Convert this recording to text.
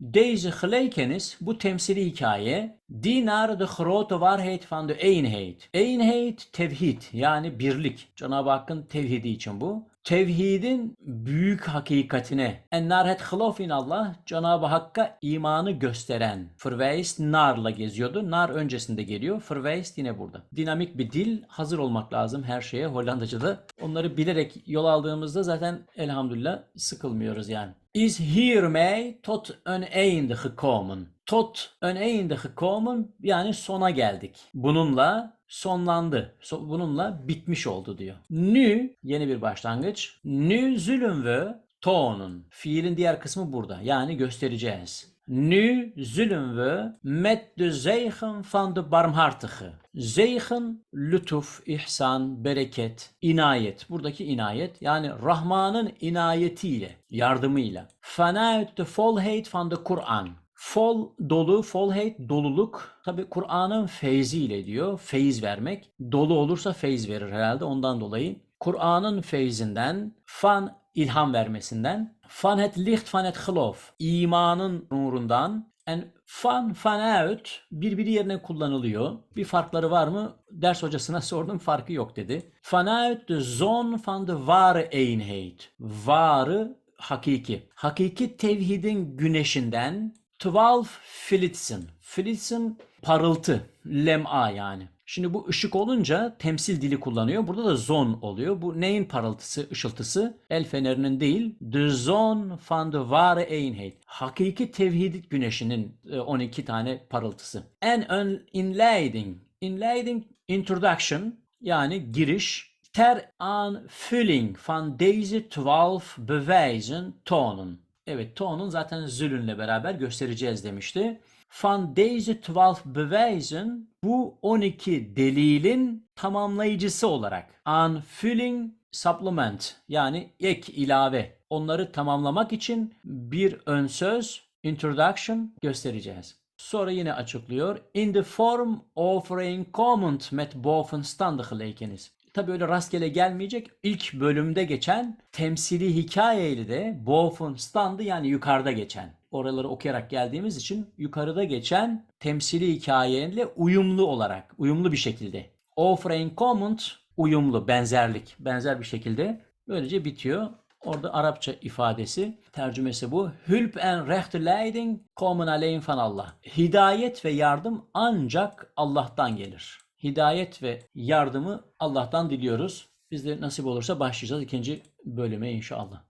Deze gelijkenis, bu temsili hikaye, die de grote waarheid van de eenheid. Eenheid, tevhid yani birlik. Cenab-ı Hakk'ın tevhidi için bu. Tevhidin büyük hakikatine. En naar het geloof in Allah, Cenab-ı Hakk'a imanı gösteren. Verwijst narla geziyordu. Nar öncesinde geliyor. Verwijst yine burada. Dinamik bir dil, hazır olmak lazım her şeye Hollandaca'da. Onları bilerek yol aldığımızda zaten elhamdülillah sıkılmıyoruz yani. Is hiermee tot een einde gekomen. Tot een einde gekomen yani sona geldik. Bununla sonlandı. So- bununla bitmiş oldu diyor. Nu yeni bir başlangıç. Nu zullen we tonen. Fiilin diğer kısmı burada. Yani göstereceğiz. Nu zullen we met de zegen van de barmhartige. Zegen, lütuf, ihsan, bereket, inayet. Buradaki inayet yani Rahman'ın inayetiyle, yardımıyla. Vanuit de volheid van de Kur'an. Fol dolu, volheid doluluk. Tabi Kur'an'ın feyziyle diyor. Feyiz vermek. Dolu olursa feyiz verir herhalde ondan dolayı. Kur'an'ın feyzinden, fan ilham vermesinden, fan het licht van het geloof. İmanın nurundan, en fan vanuit birbiri yerine kullanılıyor. Bir farkları var mı? Ders hocasına sordum farkı yok dedi. Vanuit de zon van de ware eenheid. Ware hakiki. Hakiki tevhidin güneşinden 12 Flitzen. Flitzen parıltı, lem'a yani. Şimdi bu ışık olunca temsil dili kullanıyor. Burada da zon oluyor. Bu neyin parıltısı, ışıltısı? El fenerinin değil. De zon van de ware eenheid. Hakiki tevhid güneşinin e, 12 tane parıltısı. En ön inleiding. Inleiding introduction yani giriş. Ter aanvulling van deze 12 bewijzen tonen. Evet tonun zaten zülünle beraber göstereceğiz demişti. Van deze 12 bewijzen bu 12 delilin tamamlayıcısı olarak. Aanvulling supplement yani ek ilave. Onları tamamlamak için bir ön söz introduction göstereceğiz. Sonra yine açıklıyor. In the form of reenactment met bovenstandige gelijkenis. Tabii öyle rastgele gelmeyecek. İlk bölümde geçen temsili hikayeyle de bovenstande yani yukarıda geçen. Oraları okuyarak geldiğimiz için yukarıda geçen temsili hikayeyle uyumlu olarak, uyumlu bir şekilde. Overeenkomend uyumlu, benzerlik, benzer bir şekilde böylece bitiyor. Orada Arapça ifadesi, tercümesi bu. Hulp en rechte leiding komen alleen van Allah. Hidayet ve yardım ancak Allah'tan gelir. Hidayet ve yardımı Allah'tan diliyoruz. Biz de nasip olursa başlayacağız ikinci bölüme inşallah.